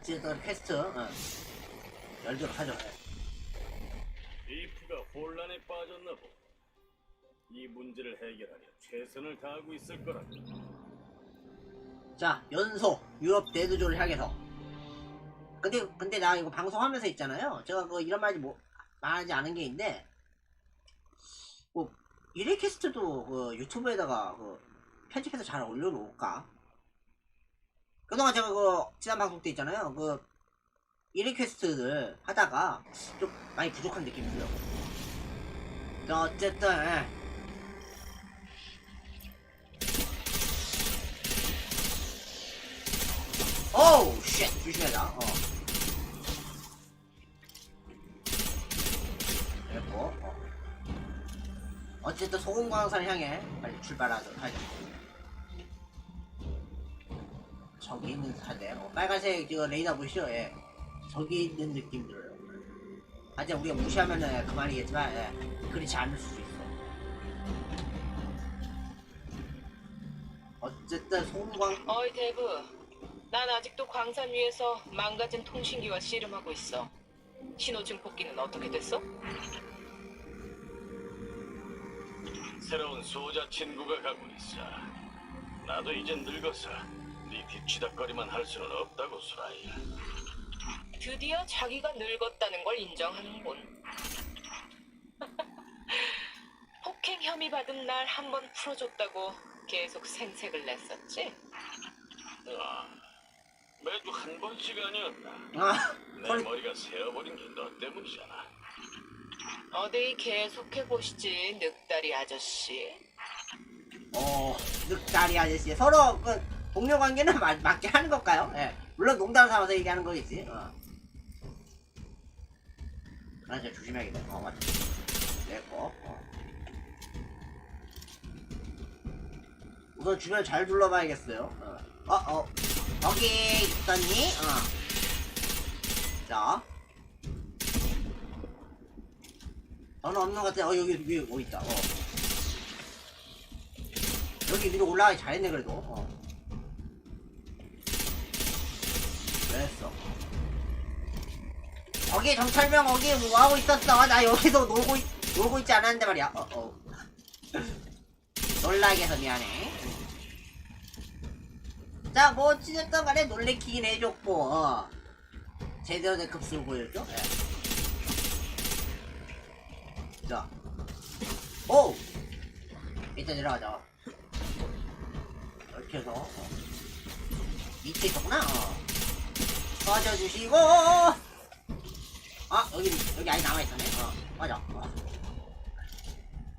어쨌든 퀘스트 어. 열도록 하죠. 예. 리프가 혼란에 빠졌나 보. 이 문제를 해결하려 최선을 다하고 있을 거라고. 자 연소 유럽 대도조를 향해서. 근데 근데 나 이거 방송하면서 있잖아요. 제가 그 이런 말이 뭐 말하지 않은 게 있는데 뭐 일회 퀘스트도 그 유튜브에다가 그 편집해서 잘 올려놓을까? 그동안 제가 그 지난 방송 때 있잖아요. 그 일회 퀘스트를 하다가 좀 많이 부족한 느낌이 들어요. 자, 어쨌든 예. 오우 쉣 조심해라 어 그리고 어. 어쨌든 소금광산을 향해 빨리 출발하도록 하자 저기 있는 사대 어, 빨간색 지금 레이더 보이시죠 예 저기 있는 느낌 들어요 하지만 우리가 무시하면은 그만이겠지만 예. 그렇지 않을 수도 있어 어쨌든 소금광 어이 대부, 난 아직도 광산 위에서 망가진 통신기와 씨름하고 있어. 신호증 뽑기는 어떻게 됐어? 새로운 소자 친구가 가고 있어. 나도 이제 늙어서 네 뒤치다거리만 할 수는 없다고 수라이야. 드디어 자기가 늙었다는 걸 인정하는군. 폭행 혐의 받은 날 한 번 풀어줬다고 계속 생색을 냈었지? 아, 매주 한 번씩 아니었나? 아내 소리 머리가 새어버린 게 너 때문이잖아. 어디 계속해 보시지, 늑다리 아저씨. 어, 늑다리 아저씨. 서로 그 동료 관계는 맞, 맞게 하는 걸까요? 예. 물론 농담 삼아서 얘기하는 거겠지. 어. 그러나 진짜 조심해야겠다. 어, 맞다. 됐고. 어. 우선 주변 잘 둘러봐야겠어요. 어, 어, 어. 거기 있었니? 어. 자. 너는 없는 것 같아. 어, 여기 위에 뭐 있다. 어. 여기 위로 올라가기 잘했네 그래도 어. 거기 정찰병 거기 뭐 하고 있었어 나 여기서 놀고 있, 놀고 있지 않았는데 말이야 어, 어. 놀라게 해서 미안해 자 뭐 어찌됐든 간에 놀래키긴 해줬고 어. 제대로 된 급수를 보여줘 예. 자 오! 일단 내려가자 이렇게 해서 어. 밑에 있었구나 어. 꺼져주시고 아 여기 여기 아예 남아 있었네 어 맞아 어.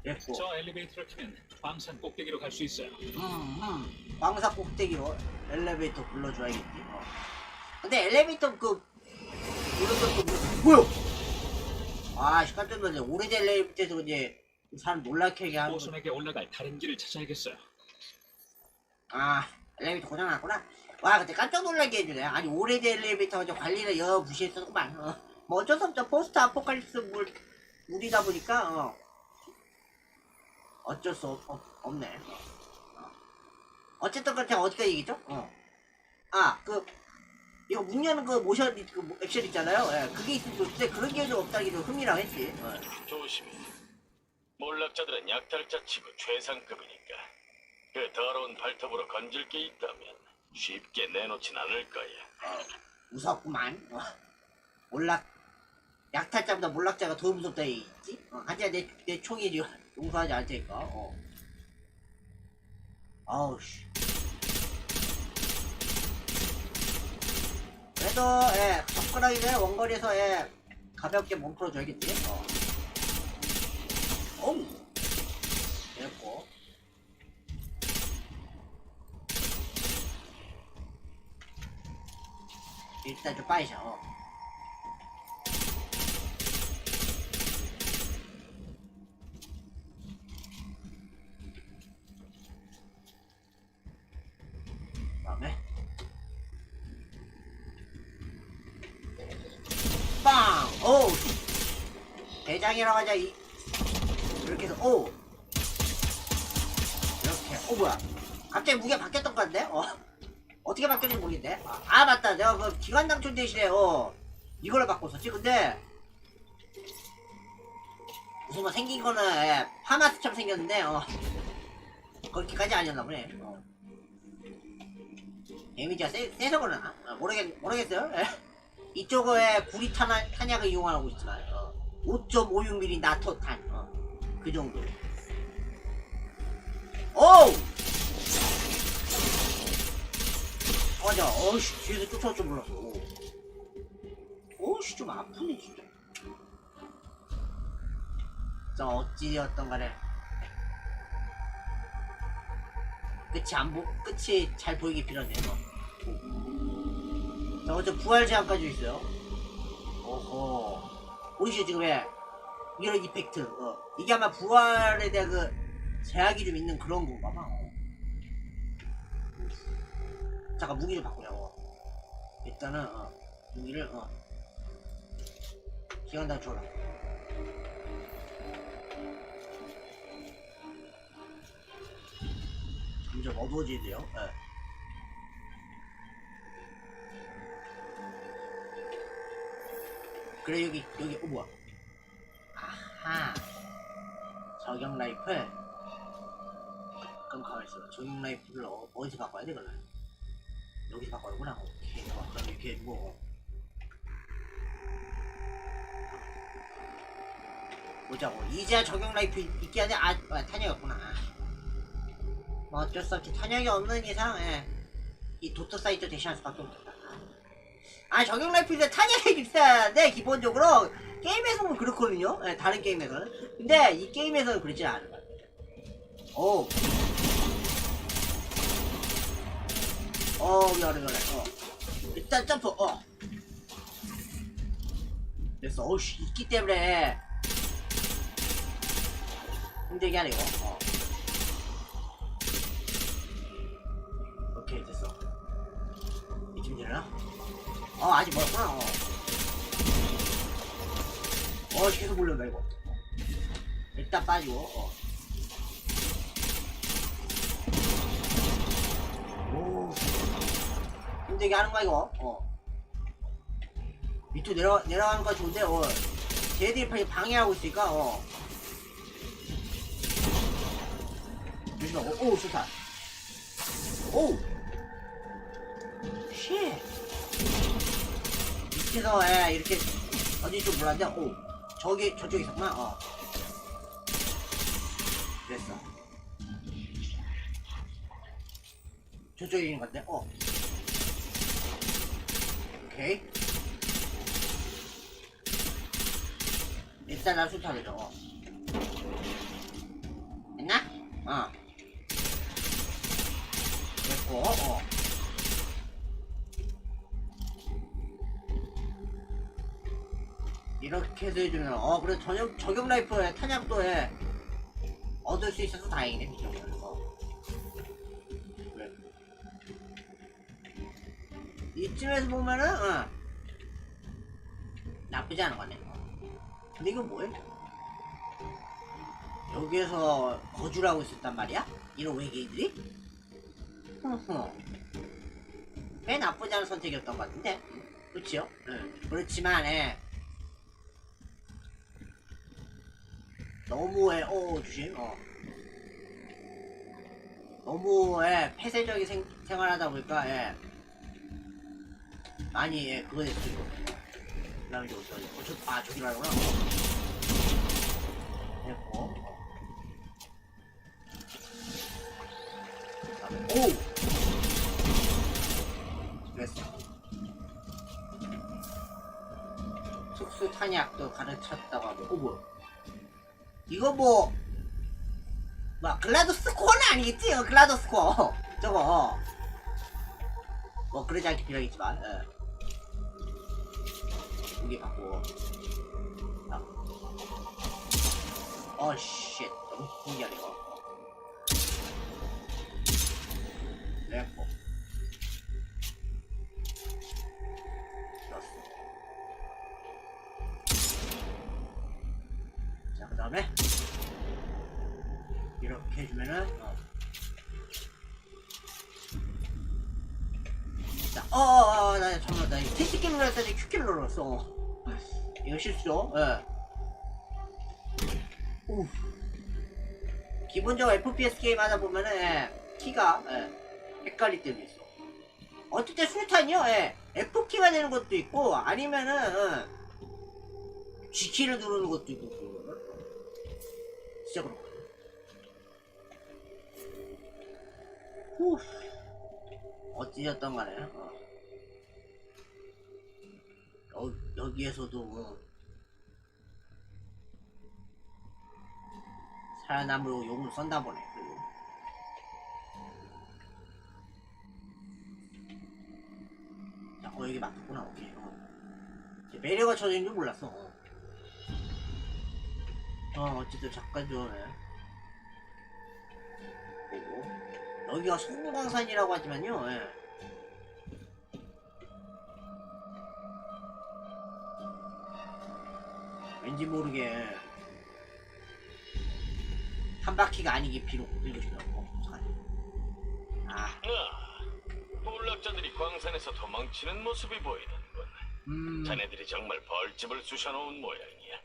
됐고 저 엘리베이터를 키면 광산 꼭대기로 갈 수 있어요. 음, 음. 왕사 꼭대기로 엘리베이터 불러줘야겠지 어. 근데 엘리베이터 그 것도 뭐- 뭐야 아 씨 깜짝 놀랐네 오래된 엘리베이터에서 이제 사람 놀라게 하는 거 오손에게 올라갈 다른 길을 찾아야겠어요. 아 엘리베이터 고장 났구나 와 그때 깜짝 놀라게 해주네 아니 오래된 엘리베이터 관리를 여 무시했었구만 어. 뭐 어쩔 수 없죠 포스트 아포칼립스 물 물이다 보니까 어. 어쩔 수 없, 없, 없네 어. 어쨌든 그렇게 어디까 얘기죠? 어. 아 그 이거 문 여는 그 모션 그 액션 있잖아요 예, 그게 있으면 좋은데 그런 게 좀 없다기도 흥미라고 했지 어. 조심해. 몰락자들은 약탈자 치고 최상급이니까. 그 더러운 발톱으로 건질 게 있다면 쉽게 내놓진 않을 거야. 무섭구만. 어. 몰락 약탈자보다 몰락자가 더 무섭다 얘기지. 어, 하지만 내, 내 총이 용서하지 않을 테니까. 어. 아우 씨. 그래도 예 접근하기는 원거리에서 예 가볍게 몸 풀어줘야겠지. 어. 어우. 됐고. 일단 좀 빠이셔. 어. 그다음에 빵! 오! 대장이라고 하자 이 이렇게 해서 오! 이렇게 오 뭐야 갑자기 무게 바뀌었던 것 같네? 어 어떻게 바뀌었는지 모르겠네. 아, 아, 맞다. 내가 그 기관당촌 대신에 어 이걸로 바꿨었지. 근데 무슨 뭐 생긴 거는 예, 파마스처럼 생겼는데 어 그렇게까지 아니었나 보네. 어. 데미지가 세, 세서 그러나? 아, 모르겠, 모르겠어요. 예. 이쪽에 구리 탄약, 탄약을 이용하고 있지만 어. 5.56mm 나토탄 어. 그 정도. 오우! 맞아. 어이씨, 뒤에서 쫓아올 줄 몰랐어. 오우씨, 좀 아프네, 진짜. 자, 어찌되었던 간에. 끝이 안 보, 끝이 잘 보이게 필요하네요. 자, 어째 부활 제한까지 있어요. 오호. 보이시죠, 지금 왜? 이런 이펙트. 어. 이게 아마 부활에 대한 그 제약이 좀 있는 그런 건가 봐. 어. 잠깐 무기 좀 바꾸냐고. 일단은 어, 무기를 어. 기간당 줘라. 점점 어두워지는데요. 예. 그래 여기 여기 어 뭐야? 아하. 저격 라이플. 그럼 가만 있어. 저격 라이플을 어, 어디서 바꿔야 돼 그러면? 여기서 바꿔야구나. 오케이. 어, 그럼 이렇게 뭐. 보자고. 이제야 저격 라이플 있게 하네. 아, 아 탄약이었구나. 뭐 어쩔 수 없지. 탄약이 없는 이상, 예. 이 도트 사이트 대신할 수밖에 없겠다. 아, 저격 라이플인데 탄약이 있어야돼, 기본적으로. 게임에서는 그렇거든요. 예, 다른 게임에서는. 근데 이 게임에서는 그렇지 않은 것 같아요. 오. 어, 미안해, 미안해. 어. 일단 점프, 어. 됐어. 어우씨, 있기 때문에. 힘들게 하네, 이거. 어. 일단 빠지고, 어. 오. 힘들게 하는 거야, 이거. 어. 밑으로 내려, 내려가는 거 좋은데, 어. 쟤들이 방- 방해하고 있으니까, 어. 조심하고, 오, 좋다. 오! 쉣! 밑에서, 예, 이렇게, 어디 좀 몰랐는데, 오. 저기, 저쪽에 있었구나, 어. 됐어. 저쪽에 있는 것 같아, 어. 오케이. 일단 나 수탑이죠, 어. 됐나? 어. 됐고, 어. 이렇게 해서 해주면, 어, 그래, 저격, 저격 라이프에 탄약도 해. 얻을 수 있어서 다행이네, 이 정도는. 어. 그래. 이쯤에서 보면은, 어. 나쁘지 않은 거네. 어. 근데 이건 뭐야? 여기에서 거주를 하고 있었단 말이야? 이런 외계인들이? 꽤 나쁘지 않은 선택이었던 것 같은데? 그치요? 응. 그렇지만, 예. 너무해, 어, 조심, 어. 너무, 예, 폐쇄적인 생, 생활하다 보니까, 예. 많이, 예, 그거 됐어, 이거. 그 다음에 저기, 저기, 어, 저, 아, 저기로 하구나. 됐고, 어. 그다음에, 오! 됐어. 특수 탄약도 가르쳤다고 하고, 어, 뭐야. 이거 뭐, 뭐, 글라도 스코어는 아니겠지? 어, 글라도 스코어. 저거. 뭐, 그러지 않게 필요하겠지만, 예. 무게 받고. 아. 어, 쉣. 너무 신기하네, 이거. 눌렀어. 이거 실수죠? 예. 오. 기본적으로 FPS 게임 하다 보면은, 예, 키가, 예, 헷갈릴 때도 있어. 어떨 때 수류탄이요, 예, F키가 되는 것도 있고, 아니면은, 예, G키를 누르는 것도 있고. 진짜 그런 거야. 후. 어찌됐던 간에 어. 여, 여기에서도 뭐 살아남으로 용을 썼나 보네 그리고. 자, 어 여기 맞겠구나. 오케이. 어. 매력가 쳐진 줄 몰랐어. 어, 어 어쨌든 잠깐 전에 보고 여기가 송광산이라고 하지만요 예. 왠지 모르게 한 바퀴가 아니기 비록 들고 싶다고 아, 아, 몰락자들이 광산에서 도망치는 모습이 보이는군. 음, 자네들이 정말 벌집을 쑤셔놓은 모양이야.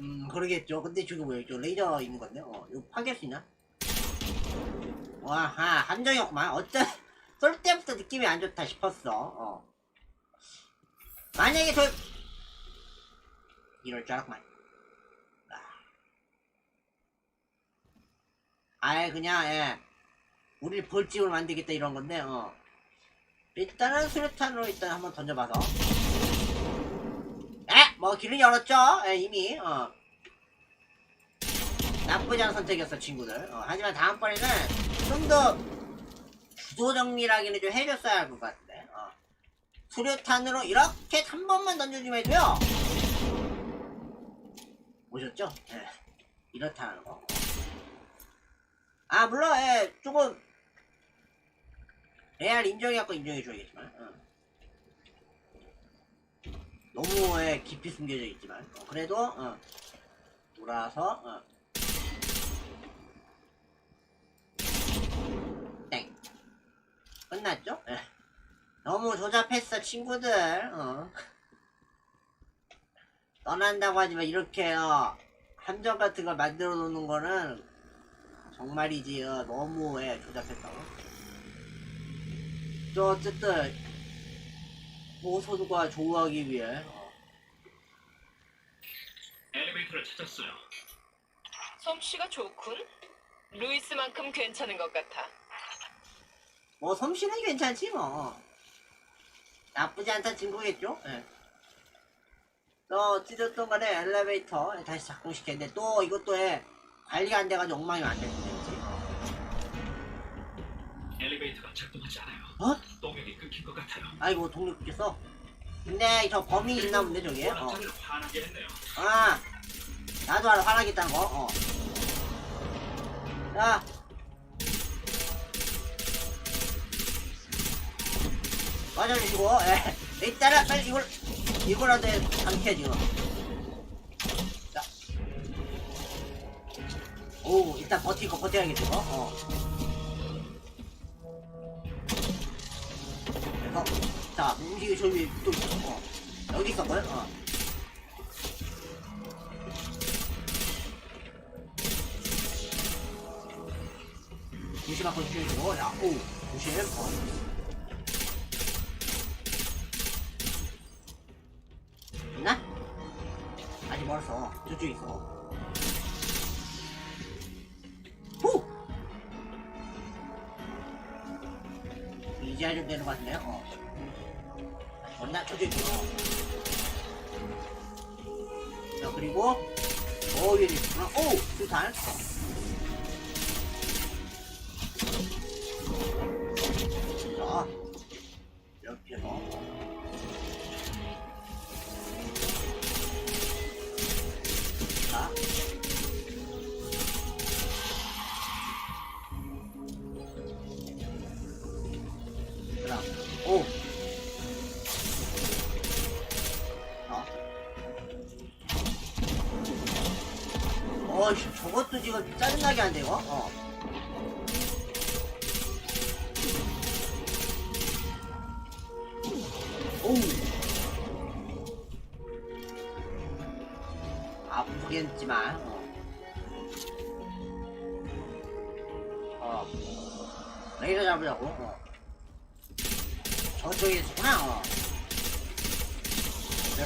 음, 그러겠죠. 근데 저기 뭐야, 저 레이저 있는 건데, 어, 이거 파괴할 수 있나? 와, 하, 함정이 없구만. 어째, 쏠 때부터 느낌이 안 좋다 싶었어, 어. 만약에 저, 이럴 줄 알았구만. 아예 그냥, 예. 우리 벌집을 만들겠다 이런 건데, 어. 일단은 수류탄으로 일단 한번 던져봐서. 에! 뭐 길을 열었죠? 에, 이미 어. 나쁘지 않은 선택이었어 친구들 어, 하지만 다음번에는 좀 더 주도 정밀하게는 좀 해줬어야 할 것 같은데 어. 수류탄으로 이렇게 한 번만 던져주면 해도요 보셨죠? 예. 이렇다는 거. 아 물론 예, 조금 레알 인정해갖고 인정해줘야겠지만 어. 너무 예, 깊이 숨겨져 있지만 어, 그래도 어, 돌아서 어. 땡 끝났죠? 예. 너무 조잡했어 친구들 어. 떠난다고 하지만 이렇게 어, 함정 같은 걸 만들어 놓는 거는 정말이지 어, 너무 예, 조잡했다고 저 어쨌든 호소도가 좋아하기 위해 어, 엘리베이터를 찾았어요. 솜씨가 좋군. 루이스만큼 괜찮은 것 같아. 뭐 솜씨는 괜찮지 뭐 나쁘지 않다 친구겠죠 예. 또 어찌됐든 간에 엘리베이터 다시 작동시켰는데 또 이것도 해 관리가 안 돼가지고 엉망이 안 됐지 엘리베이터가 작동하지 않아요. 어? 동력이 끊긴 것 같아요. 아이고 동력 붙겠어 근데 저 범인이 있나 본데 저기에 어. 화나게 했네요. 아 나도 알아 화나겠다는 거 어. 자 맞아주시고 예. 일단은 빨리 이걸 이거라도 삼켜 지금 자. 오 일단 버틸 거 버텨야겠죠 어. 그래서 자 음식이 저 위에 또 있어 어. 여기 있었거든 어. 조심 한번 주시고 자, 오 조심 어. 있나? 아직 멀었어 저쪽에 있어 좀 되는 것 같네요 어. 저쪽에 있어 자 그리고 어 위에 있구나 오! 어. 자, 이렇게 해서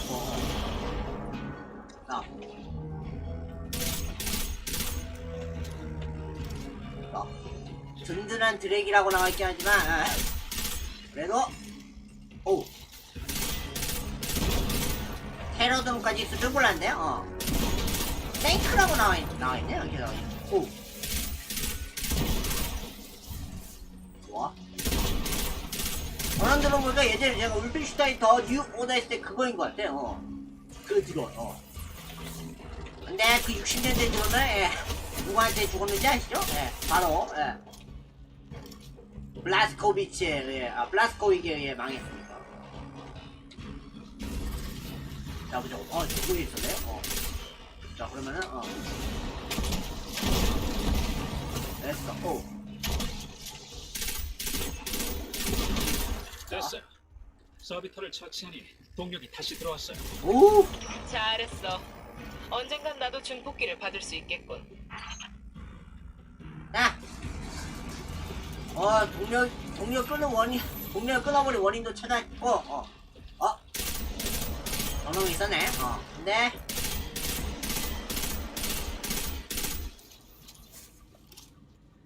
그랬고 어. 나 어. 든든한 드랙이라고 나와있긴 하지만 아. 그래도 오 테러등까지 있을 줄 몰랐네요 어. 탱크라고 나와있, 나와있네요 여기 나와있 오 저런 드론 보니까 예전에 제가 울펜슈타인 더 뉴 오다 했을 때 그거인 것 같아요 어. 그 드론 어. 근데 그 60년대 드론은 예, 누구한테 죽었는지 아시죠? 예, 바로 예. 블라스코비치에 의해 아 블라스코빅에 의해 망했습니다. 자 보죠. 어 저쪽에 있었네요. 어. 자 그러면은 어. 됐어. 오. 됐어요. 서비터를 처치하니 동력이 다시 들어왔어요. 오. 잘했어. 언젠간 나도 증폭기를 받을 수 있겠군. 자. 어 동력 동력 끄는 원인 동력 끊어버린 원인도 찾았고 어. 어. 저놈 있었네. 어. 근데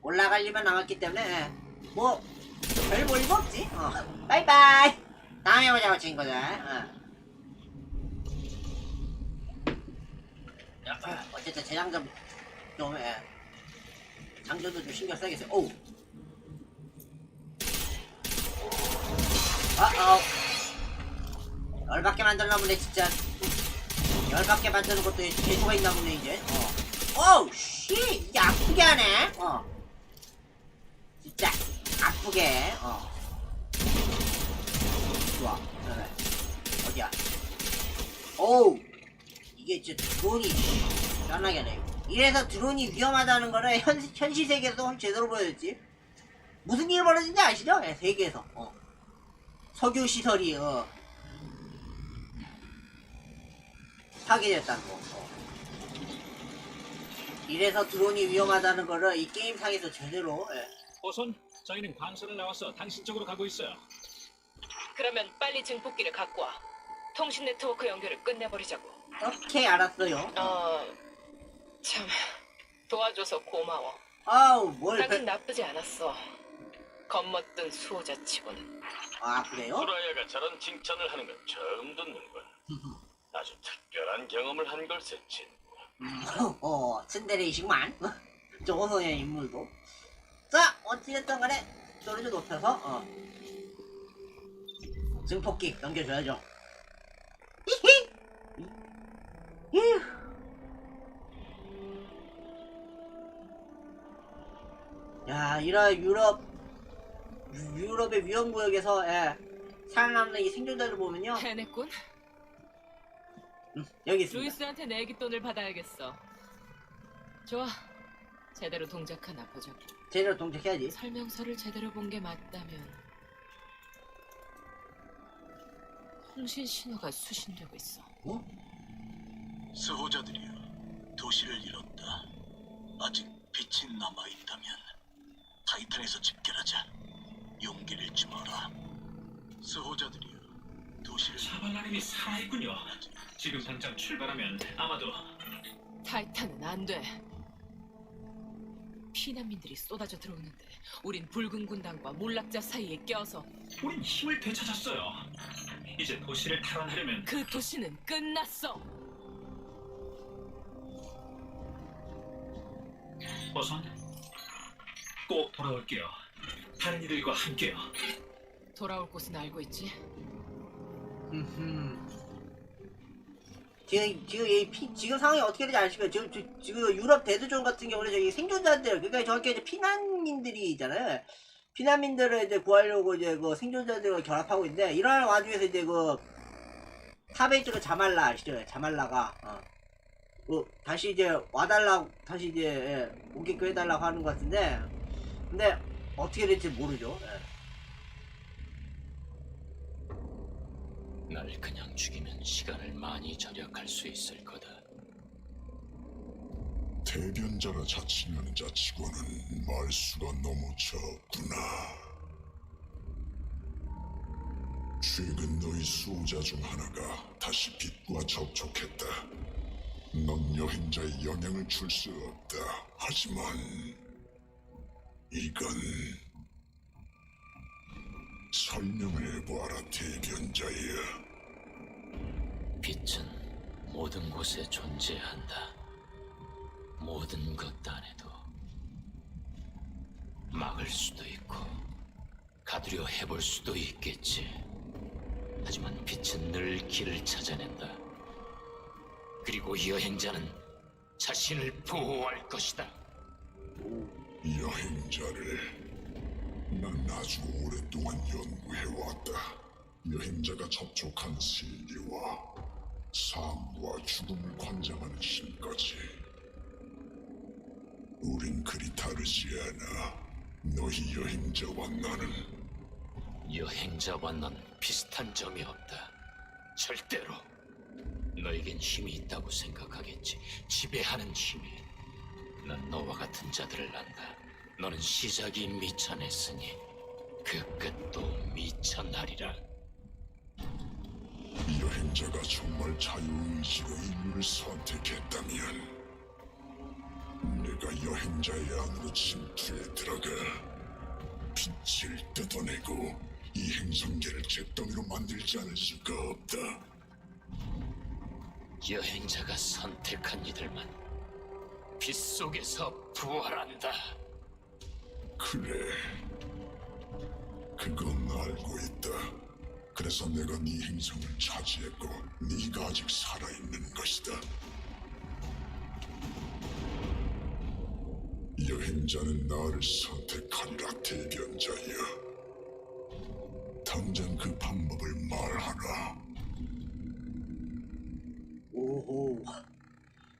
올라갈 일만 남았기 때문에 뭐 별 볼일 없지. 어. 바이바이. 다음에 보자고 친구들. 어. 야, 어쨌든 재장전 좀 예. 장전도 좀 신경 써야겠어요. 오. 아, 어. 열받게 만들나 보네, 진짜. 열받게 만드는 것도 재주가 있나 보네, 이제. 어. 오우, 씨! 이게 아프게 하네. 어. 아프게, 어. 좋아. 그래. 어디야? 오우. 이게 진짜 드론이, 짠하게 하네. 이래서 드론이 위험하다는 거를 현, 현실 세계에서 제대로 보여줬지. 무슨 일이 벌어진지 아시죠? 예, 세계에서. 어. 석유 시설이 어, 파괴됐다는 거. 어. 이래서 드론이 위험하다는 거를 이 게임상에서 제대로 예. 호선, 저희는 광선을 나와서 당신 쪽으로 가고 있어요. 그러면 빨리 증폭기를 갖고 와. 통신 네트워크 연결을 끝내버리자고. 오케이 알았어요. 어, 참 도와줘서 고마워. 아우 뭘 하긴 그... 나쁘지 않았어. 겁먹던 수호자치고는. 아 그래요? 후라야가 저런 칭찬을 하는 건 처음 듣는군. 아주 특별한 경험을 한 걸세 친구. 음, 어 츤데레이식만 조호소의 인물도 자 어찌됐든 간에 소리를 높여서 어. 증폭기 넘겨줘야죠 히히 휴. 야 이런 유럽 유- 유럽의 위험 구역에서 예, 살아남는 이 생존자들 보면요 해냈군. 음, 여기 있습니다 루이스한테 내기 돈을 받아야겠어. 좋아. 제대로 동작하나 보자고. 제대로 동작해야지 설명서를 제대로 본 게 맞다면 통신 신호가 수신되고 있어. 어? 수호자들이여, 도시를 잃었다. 아직 빛이 남아 있다면 타이탄에서 집결하자. 용기를 주어라. 수호자들이여, 도시를 차발라님이 살아있군요. 지금 당장 출발하면 아마도 타이탄은 안 돼. 피난민들이 쏟아져 들어오는데 우린 붉은 군단과 몰락자 사이에 껴서 우린 힘을 되찾았어요. 이제 도시를 탈환하려면 그 도시는 끝났어. 호선 꼭 돌아올게요. 다른 이들과 함께요. 돌아올 곳은 알고 있지? 음흠. 지금 이 피, 지금 상황이 어떻게 되는지 아시죠? 지금 지- 지금 유럽 대도전 같은 경우는 저기 생존자들 그러니까 정확히 이제 피난민들이 있잖아요. 피난민들을 이제 구하려고 이제 그 생존자들과 결합하고 있는데 이러한 와중에서 이제 그 있는 자말라 아시죠? 자말라가 어. 그 다시 이제 와달라고 다시 이제 예, 오게끔 해달라고 하는 것 같은데 근데 어떻게 될지 모르죠. 예. 날 그냥 죽이면 시간을 많이 절약할 수 있을 거다. 대변자라 자칭하는 자치고는 말수가 너무 적구나. 최근 너희 수호자 중 하나가 다시 빛과 접촉했다. 넌 여행자의 영향을 줄 수 없다. 하지만 이건 설명을 해보아라 대변자야. 빛은 모든 곳에 존재한다. 모든 것 안에도 막을 수도 있고 가두려 해볼 수도 있겠지. 하지만 빛은 늘 길을 찾아낸다. 그리고 여행자는 자신을 보호할 것이다. 여행자를 난 아주 오랫동안 연구해왔다. 여행자가 접촉한 세계와 삶과 죽음을 관장하는 힘까지. 우린 그리 다르지 않아. 너희 여행자와 나는 여행자와 넌 비슷한 점이 없다. 절대로. 너에겐 힘이 있다고 생각하겠지. 지배하는 힘이. 난 너와 같은 자들을 안다. 너는 시작이 미천했으니 그 끝도 미천하리라. 여행자가 정말 자유의지로 인류를 선택했다면 내가 여행자의 안으로 침투해 들어가 빛을 뜯어내고 이 행성계를 잿더미로 만들지 않을 수가 없다. 여행자가 선택한 이들만 빛 속에서 부활한다. 그래, 그건 알고 있다. 그래서 내가 네 행성을 차지했고 네가 아직 살아있는 것이다. 여행자는 나를 선택하리라 대변자여. 당장 그 방법을 말하라. 오호.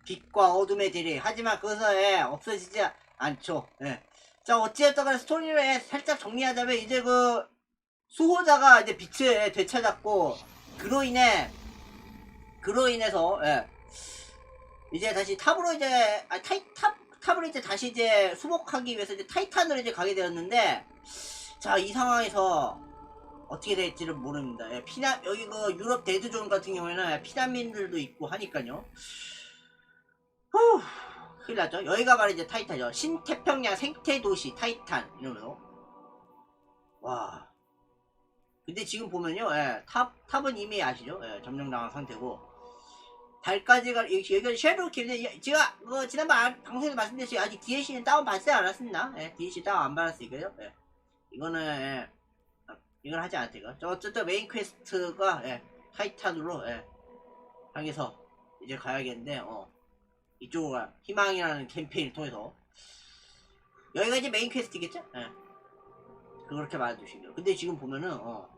빛과 어둠의 대리. 하지만 그것은 예, 없어지지 않죠. 예. 자, 어찌됐든 스토리를 예, 살짝 정리하자면 이제 그 수호자가 이제 빛을 되찾았고 그로 인해 그로 인해서 예. 이제 다시 탑으로 이제 아, 타이 탑 탑을 이제 다시 이제 수복하기 위해서 이제 타이탄으로 이제 가게 되었는데 자 이 상황에서 어떻게 될지를 모릅니다. 예, 피난 여기 그 유럽 데드존 같은 경우에는 피난민들도 있고 하니까요. 후, 큰일 났죠. 여기가 바로 이제 타이탄이죠. 신태평양 생태 도시 타이탄 이러면서 와. 근데 지금 보면요, 예, 탑 탑은 이미 아시죠? 예, 점령당한 상태고 달까지가 여기 여기가 쉐도우 킬인데 제가 그 지난번 아- 방송에서 말씀드렸죠. 아직 DLC는 다운 받지 않았습니다. 예, DLC 다운 안 받았으니까요. 예. 이거는 예, 아, 이건 하지 않았대요. 저 어쨌든 메인 퀘스트가 예, 타이탄으로 예, 향해서 이제 가야겠는데 어 이쪽으로 희망이라는 캠페인을 통해서 여기가 이제 메인 퀘스트겠죠? 예. 그렇게 말해주시고요. 근데 지금 보면은 어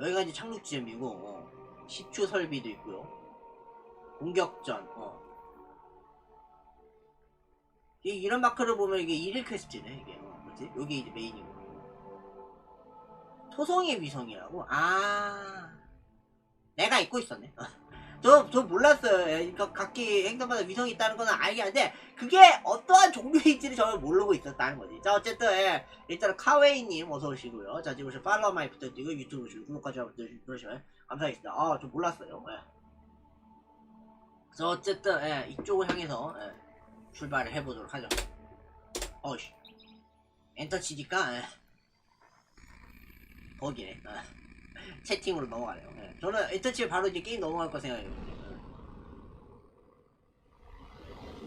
여기가 이제 착륙 지점이고 어, 시추 설비도 있고요. 공격전 어. 이, 이런 마크를 보면 이게 1일 퀘스트네 이게 어, 뭐지? 여기 이제 메인이고 토성의 위성이라고? 아 내가 잊고 있었네. 저, 저 몰랐어요. 예, 그러니까 각기 행성마다 위성이 있다는 거는 알겠는데 그게 어떠한 종류인지를 저는 모르고 있었다는 거지. 자 어쨌든 예, 일단은 카웨이님 어서 오시고요. 자 지금 팔로우 많이 부탁드리고 유튜브 오시고 구독까지 누르시면 감사하겠습니다. 아 저 몰랐어요. 예. 그래서 어쨌든 예, 이쪽을 향해서 예, 출발을 해보도록 하죠. 어이씨. 엔터 치니까 예. 거기네. 어. 채팅으로 넘어가네요 예. 저는 치면 바로 이제 게임 넘어갈 거 생각해요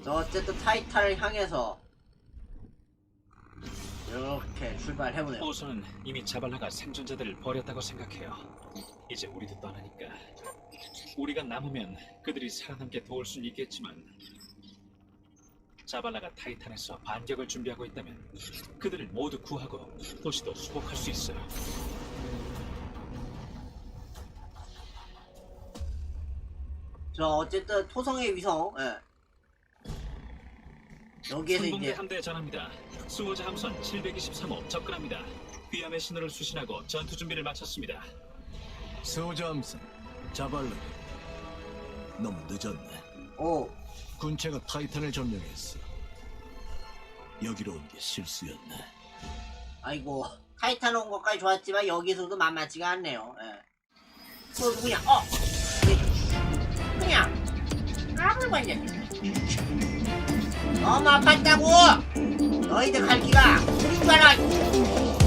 저 어쨌든 타이탄을 향해서 이렇게 출발해보네요 우선은 이미 자발라가 생존자들을 버렸다고 생각해요. 이제 우리도 떠나니까 우리가 남으면 그들이 살아남게 도울 순 있겠지만 자발라가 타이탄에서 반격을 준비하고 있다면 그들을 모두 구하고 도시도 수복할 수 있어요. 저 어쨌든 토성의 위성 예. 여기에서 이제 3 함대에 전합니다. 수호자 함선 723호 접근합니다. 위함의 신호를 수신하고 전투 준비를 마쳤습니다. 수호자함선 자발르 너무 늦었네. 오 군체가 타이탄을 점령했어. 여기로 온 게 실수였네. 아이고 타이탄 온 것까지 좋았지만 여기서도 만만치가 않네요 예. 또 누구냐 어 똥이야. 까불고 있네. 너무 아팠다고. 너희들 갈 기가 그린 줄 알아.